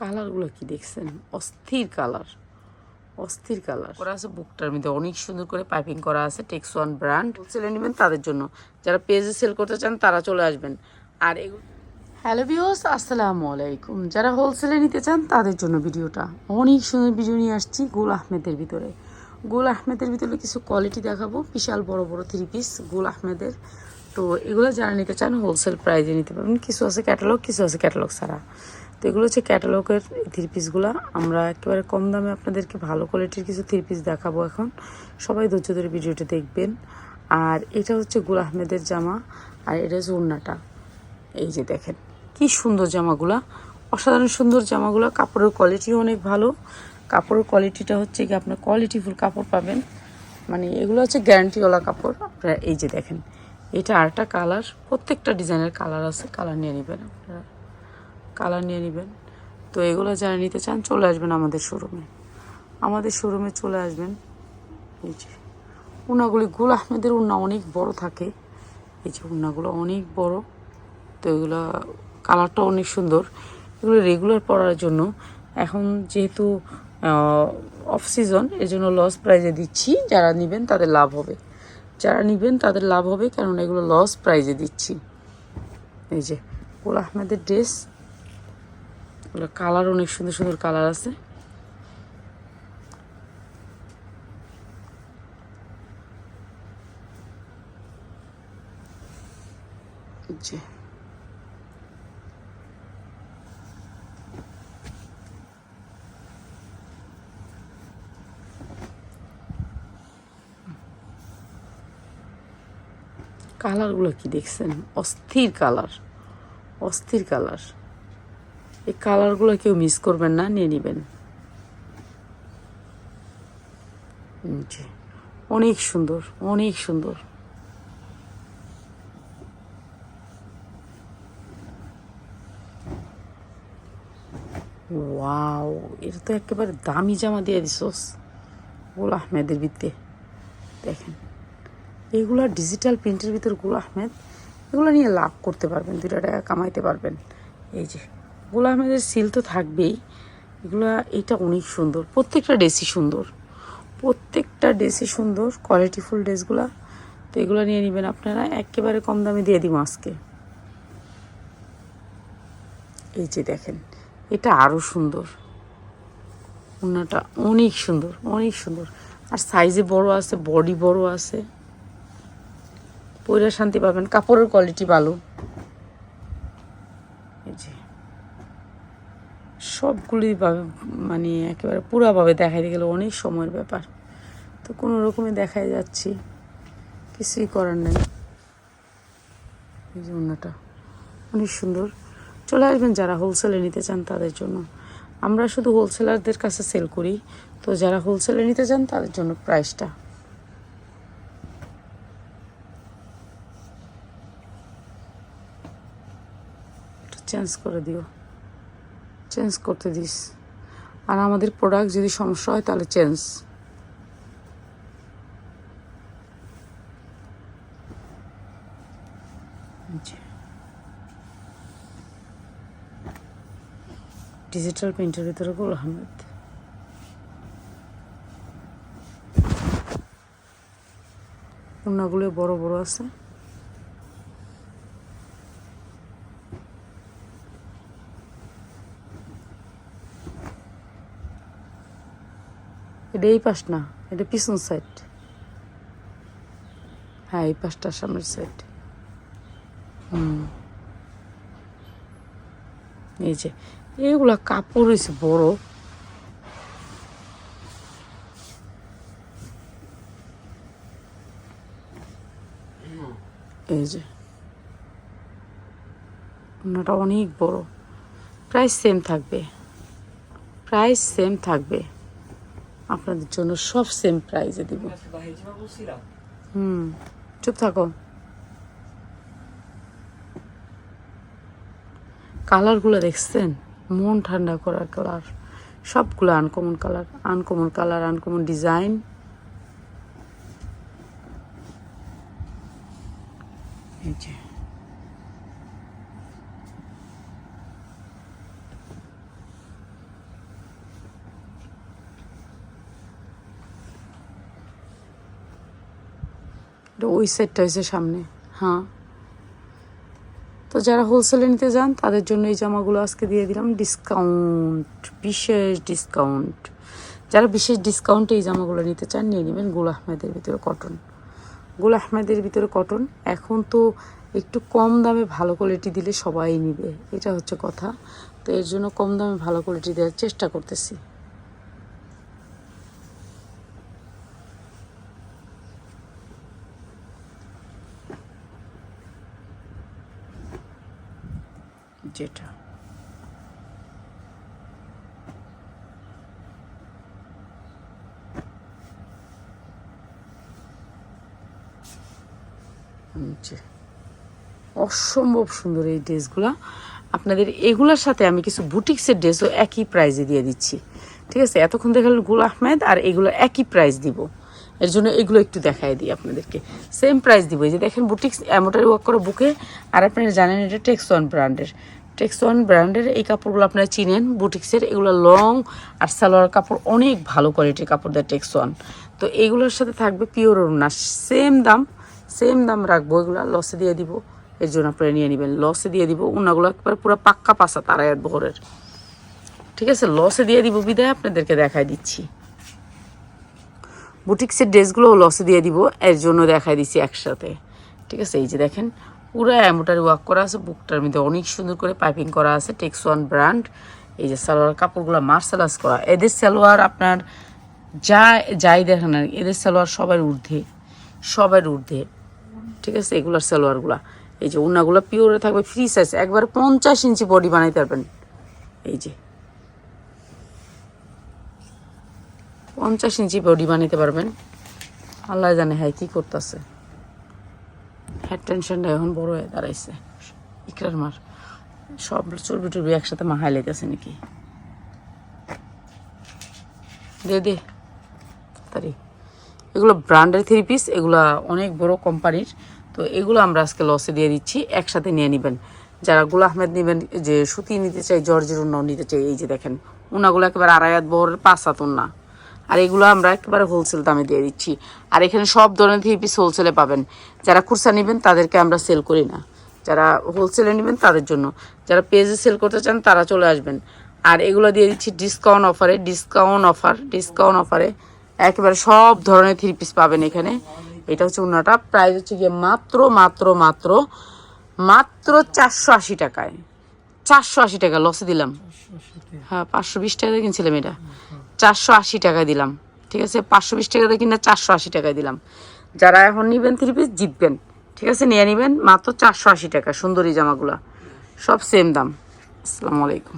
কালারগুলো কি দেখছেন? অস্থির কালার। অস্থির কালার। করা আছে বুকটার মধ্যে। অনেক সুন্দর করে পাইপিং করা আছে টেক্স ওয়ান ব্র্যান্ড। হোলসেলে নেবেন তাদের জন্য। যারা পেজে সেল করতে চান, তারা চলে আসবেন। আর এগুলো হ্যালো ভিউস আসসালামু আলাইকুম। যারা হোলসেলে নিতে চান, তাদের জন্য ভিডিওটা। অনেক সুন্দর ভিডিও নিয়ে আসছি গুল আহমেদের ভিতরে। গুল আহমেদের ভিতরে কিছু কোয়ালিটি দেখাবো। বিশাল বড় বড় থ্রি পিস গুল আহমেদের। তো এগুলো যারা নিতে চান হোলসেল প্রাইজে নিতে পারবেন। কিছু আছে ক্যাটালগ কিছু আছে ক্যাটালগ ছাড়া। তো এগুলো হচ্ছে ক্যাটালগের থ্রি পিসগুলো আমরা একেবারে কম দামে আপনাদেরকে ভালো কোয়ালিটির কিছু থ্রি পিস দেখাবো এখন। সবাই ধৈর্য ধরে ভিডিওটা দেখবেন। আর এটা হচ্ছে গুল আহমেদের জামা, আর এটা হচ্ছে উন্নাটা এই যে দেখেন, কি সুন্দর জামাগুলা। অসাধারণ সুন্দর জামাগুলো। কাপড়ের কোয়ালিটিও অনেক ভালো। কাপড়ের কোয়ালিটিটা হচ্ছে কি আপনার কোয়ালিটিফুল কাপড় পাবেন। মানে এগুলো হচ্ছে গ্যারান্টিওয়ালা কাপড়। আপনারা এই যে দেখেন, এটা আরেকটা কালার প্রত্যেকটা ডিজাইনের কালার আছে। কালার নিয়ে নেবেন আপনারা। কালার নিয়ে নেবেন। তো এগুলো যারা নিতে চান চলে আসবেন আমাদের শোরুমে। আমাদের শোরুমে চলে আসবেন। এই যে, উনাগুলি গুল আহমেদের উন্না অনেক বড় থাকে। এই যে উন্নাগুলো অনেক বড়। তো এগুলো কালারটা অনেক সুন্দর। এগুলো রেগুলার পরার জন্য এখন যেহেতু অফ সিজন এর জন্য লস প্রাইজে দিচ্ছি। যারা নেবেন তাদের লাভ হবে। যারা নেবেন তাদের লাভ হবে, কারণ এগুলো লস প্রাইজে দিচ্ছি। এই যে, গুল আহমেদের ড্রেস কালার অনেক সুন্দর সুন্দর কালার আছে। জি। কালারগুলো কি দেখছেন? অস্থির কালার অস্থির কালার। এই কালারগুলো কেউ মিস করবেন না, নিয়ে নেবেন। অনেক সুন্দর অনেক সুন্দর। ওয়াও এটা তো একেবারে দামি জামা দিয়ে দিছোস। গোল আহমেদের ভিতরে দেখেন, এগুলো ডিজিটাল প্রিন্টের ভিতর গুল আহমেদ, এগুলো নিয়ে লাভ করতে পারবেন দুটা টাকা কামাইতে পারবেন। এই যে গুল আহমেদের সিল তো থাকবেই। এগুলো, এটা অনেক সুন্দর। প্রত্যেকটা ড্রেসই সুন্দর। প্রত্যেকটা ড্রেসই সুন্দর কোয়ালিটিফুল ড্রেসগুলো তো এগুলো নিয়ে নেবেন আপনারা। একেবারে কম দামে দিয়ে দিব আজকে। এই যে দেখেন, এটা আরও সুন্দর। ওনাটা অনেক সুন্দর অনেক সুন্দর। আর সাইজে বড় আছে বডি বড় আছে। পরে শান্তি পাবেন, কাপড়ের কোয়ালিটি ভালো এই যে সবগুলি ভাবে মানে একেবারে পুরাভাবে দেখাইতে গেলে, অনেক সময়ের ব্যাপার। তো কোনো রকমে দেখাই যাচ্ছি, কিছুই করার নেই। এই যে ওনাটা, অনেক সুন্দর। চলে আসবেন যারা হোলসেলে নিতে চান তাদের জন্য। আমরা শুধু হোলসেলারদের কাছে সেল করি, তো যারা হোলসেলে নিতে চান তাদের জন্য প্রাইসটা চেঞ্জ করে দিও। চেঞ্জ করতে দিস। আর আমাদের প্রোডাক্ট যদি সমস্যা হয়, তাহলে চেঞ্জ ডিজিটাল প্রিন্টের ভিতরে গোল আহমেদ ওনাগুলো বড় বড় আছে। এটা এই পাশ না, এটা পিছন সাইড হ্যাঁ এই পাশটা সামনের সাইড হুম। এই যে, এগুলা কাপড় হয়েছে বড়। এই যে ওনাটা অনেক বড়। প্রাইস সেম থাকবে। প্রাইস সেম থাকবে। আপনাদের জন্য সব সেম প্রাইজে দিব। হুম, চুপ থাকো। কালারগুলো দেখছেন? মন ঠান্ডা করার কালার সবগুলো uncommon colour uncommon colour uncommon design এই যে। ওই সাইডটা হয়েছে সামনে হ্যাঁ। তো যারা হোলসেলে নিতে যান, তাদের জন্য এই জামাগুলো আজকে দিয়ে দিলাম ডিসকাউন্ট বিশেষ ডিসকাউন্ট যারা বিশেষ ডিসকাউন্টে এই জামাগুলো নিতে চান, নিয়ে নেবেন গুল আহমেদের ভিতরে কটন গুল আহমেদের ভিতরে কটন এখন তো একটু কম দামে ভালো কোয়ালিটি দিলে সবাই নিবে, এটা হচ্ছে কথা। তো এর জন্য কম দামে ভালো কোয়ালিটি দেওয়ার চেষ্টা করতেছি। যেটা। অসম্ভব সুন্দর এই ড্রেসগুলা। আপনাদের এগুলোর সাথে আমি কিছু বুটিক্সের ড্রেসও একই প্রাইজে দিয়ে দিচ্ছি। ঠিক আছে? এতক্ষণ দেখালেন গুল আহমেদ আর এগুলো একই প্রাইস দিব। এর জন্য এগুলো একটু দেখাই দিই আপনাদেরকে। সেম প্রাইস দিব। যে দেখেন বুটিক্স অ্যামোটারি ওয়ার্ক করা বুকে। আর আপনারা জানেন এটা টেক্স ওয়ান ব্র্যান্ডের টেক্স ওয়ান ব্র্যান্ডের এই কাপড়গুলো আপনারা চিনেন, বুটিক্সের এগুলো লং আর সালোয়ার কাপড় অনেক ভালো কোয়ালিটির কাপড় দেয় টেক্স ওয়ান তো এগুলোর সাথে থাকবে পিওর না সেম দাম সেম দাম রাখব, এগুলো লসে দিয়ে দিব, এর জন্য আপনারা নিয়ে নেবেন। লসে দিয়ে দিব উনাগুলো একবার পুরো পাক্কা পাসা তারায়াত বহরের। ঠিক আছে লসে দিয়ে দিব বিদায়, আপনাদেরকে দেখাই দিচ্ছি। বুটিক্সের ড্রেসগুলোও লসে দিয়ে দিব, এর জন্য দেখাই দিচ্ছি একসাথে। ঠিক আছে, এই যে দেখেন পুরো অ্যামোটারি ওয়ার্ক করা আছে, বুকটার মধ্যে অনেক সুন্দর করে পাইপিং করা আছে টেক্স ওয়ান ব্র্যান্ড এই যে সালোয়ার কাপড়গুলো মার্শালাস করা। এদের সালোয়ার আপনার যা, যাই দেখেন আর এদের সালোয়ার সবার ঊর্ধ্বে সবার ঊর্ধ্বে, ঠিক আছে, এগুলোর সালোয়ারগুলা। এই যে উন্নাগুলো পিওরে থাকবে ফ্রি সাইজ একবার পঞ্চাশ ইঞ্চি বডি বানাইতে পারবেন এই যে পঞ্চাশ ইঞ্চি বডি বানাইতে পারবেন। আল্লাহ জানে হ্যাঁ কি করতেছে। টেনশনটা এখন বড় হয়ে দাঁড়াইছে। ইকরার মার। সব চর্বি টর্বি একসাথে মাহাই লেগেছে নাকি? দে দে। তাড়াতাড়ি। এগুলো ব্র্যান্ডের থ্রি পিস, এগুলো অনেক বড় কোম্পানির। তো এগুলো আমরা আজকে লসে দিয়ে দিচ্ছি, একসাথে নিয়ে নেবেন। যারা গুল আহমেদ নেবেন, যে সুতি নিতে চাই, জর্জের উন্নাও নিতে চাই, এই যে দেখেন উনাগুলো একেবারে আড়াইয়াত বহরের পাঁচ হাত উন্না আর এগুলো আমরা একেবারে হোলসেল দামে দিয়ে দিচ্ছি। আর এখানে সব ধরনের থ্রি পিস হোলসেলে পাবেন। যারা খুরসা নেবেন, তাদেরকে আমরা সেল করি না। যারা হোলসেলে নেবেন, তাদের জন্য। যারা পেজে সেল করতে চান, তারা চলে আসবেন। আর এগুলো দিয়ে দিচ্ছি ডিসকাউন্ট অফারে ডিসকাউন্ট অফার ডিসকাউন্ট অফারে একেবারে সব ধরনের থ্রি পিস পাবেন এখানে। এটা হচ্ছে উন্নাটা প্রাইস হচ্ছে গিয়ে মাত্র মাত্র মাত্র মাত্র চারশো আশি টাকায়। চারশো আশি টাকা লসে দিলাম। হ্যাঁ পাঁচশো বিশ টাকা কিনছিলাম এটা। চারশো আশি টাকা দিলাম, ঠিক আছে? পাঁচশো বিশ টাকা দিয়ে না চারশো আশি টাকায় দিলাম। যারা এখন নিবেন থ্রি পিস জিতবেন। ঠিক আছে? নিয়ে নেবেন মাত্র চারশো আশি টাকা, সুন্দরী জামাগুলো। সব সেম দাম। আসসালামু আলাইকুম।